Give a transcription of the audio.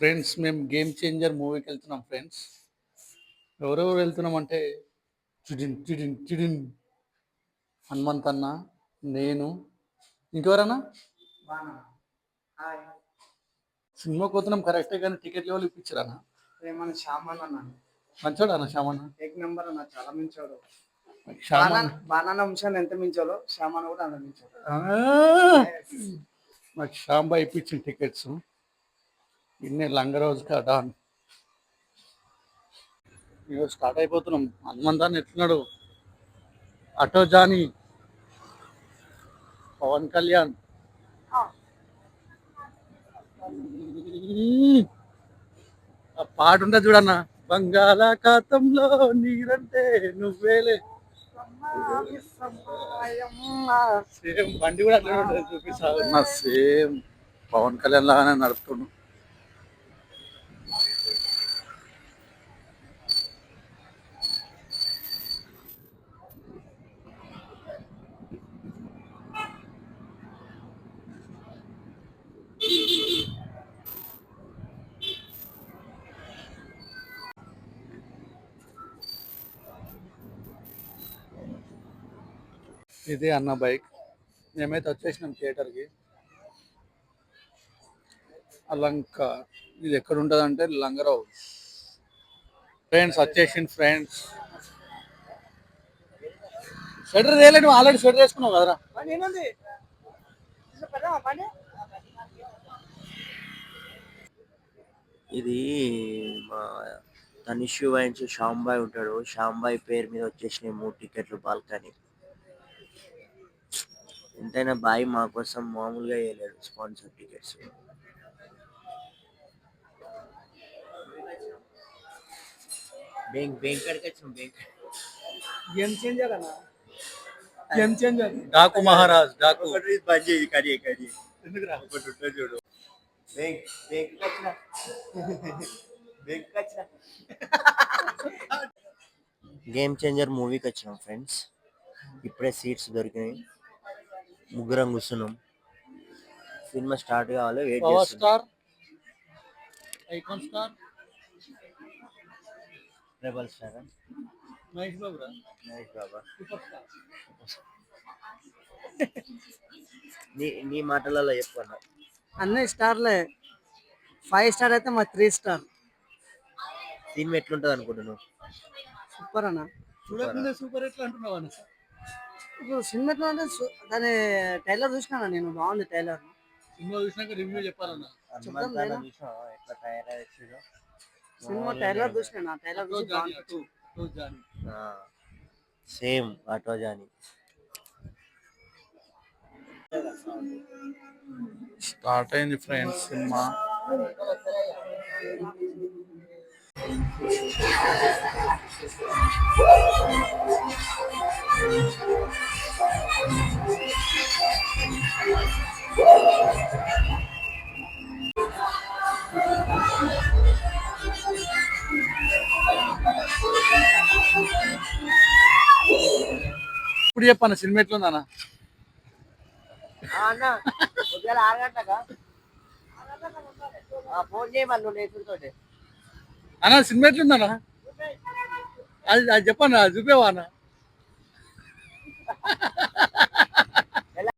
Friends మేము game changer మూవీకి వెళ్తున్నాం ఫ్రెండ్స్. ఎవరెవరు వెళ్తున్నాం అంటే చిడిన్ చిడిన్ చిడిన్. హనుమంత్ అన్న నేను. ఇంకెవరన్నా? హాయ్. సినిమాకి పోతున్నాం కరెక్టే కానీ టికెట్ ఎవరు ఇప్పించారన్న ఏమన్నా శ్యామన్ అన్న? మంచోడా అన్న శ్యామన్న? ఏక్ నెంబర్ అన్న చాలా మించాడు. శ్యామన్ బాణాన అంశాన్ని ఎంత మించాలో శ్యామన్ కూడా అంత మించాడు! మాకు శ్యాంబా ఇప్పించిన టికెట్స్. ఇన్ని ఇన్నే లంగరోజు కాడా మేము స్టార్ట్ అయిపోతున్నాం. హనుమంతాన్ని ఎట్లున్నాడు? అటో జాని పవన్ కళ్యాణ్. ఆ పాట ఉంటుంది చూడన్న బంగాళాఖాతంలో నీరంటే నువ్వేలే. సేమ్ బండి కూడా అట్లా ఉంటుంది చూపిస్తా సేమ్. పవన్ కళ్యాణ్ లాగానే నడుపుతున్నాడు ఇదే అన్న బైక్. మేమైతే వచ్చేసినాం థియేటర్కి. అలంక. ఇది ఎక్కడ ఉంటుంది అంటే లంగరావు ఫ్రెండ్స్ వచ్చేసింది ఫ్రెండ్స్. స్వెటర్ వేయలే నువ్వు ఆల్రెడీ స్వెటర్ వేసుకున్నావు కదరా. ఇది మా తనిష్ వాయించే శ్యాంబాయ్ ఉంటాడు. శ్యాంబాయ్ పేరు మీద వచ్చేసినాయి మూడు టికెట్లు బాల్కనీ. ఎంతైనా బాయ్ మా కోసం మామూలుగా వేయలేడు స్పాన్సర్ టికెట్స్ బెంక్ బెంక్ కాడికి వచ్చినాం బెంక్ గేమ్ చేంజర్ అన్న గేమ్ చేంజర్ డాకు మహారాజ్ డాకు ఒకటి బంద్ చేయి కడి కడి ఎందుకురా ఒకటి ఉంటుంది చూడు బెంక్ బెంక్ వచ్చిన బెంక్ వచ్చిన గేమ్ చేంజర్ మూవీకి వచ్చినాం ఫ్రెండ్స్ ఇప్పుడే సీట్స్ దొరికినాయి ముగ్గురం కూర్చున్నాం. సినిమా స్టార్ట్ కావాలి wait power star icon star rebel star Mahesh బాబురా Mahesh Baba. నీ నీ మాటలలో చెప్పన్నా. అన్ని స్టార్లే. ఫైవ్ స్టార్ అయితే మా త్రీ స్టార్ సినిమా ఎట్లుంటది అనుకుంటున్నావు సూపర్ అన్న. చూడకుండా సూపర్ ఎట్లా అంటున్నావు అన్న? ఇప్పుడు సినిమా ఎట్లా అంటే సు- దాని టైలర్ చూసినా నేను? బాగుంది టైలర్ సినిమా చూసినాక రివ్యూ చెప్పాలన్న సినిమా టైలర్ చూసినా టైలర్ చూసి సేమ్ ఆటో జాని. స్టార్ట్ అయింది ఫ్రెండ్స్ సినిమా. ఇప్పుడు చెప్పాను సినిమా ఎట్లా ఉందా అన్న సినిమా ఎట్లుందన్న? అది అది చెప్పాను చూపేవా అన్న?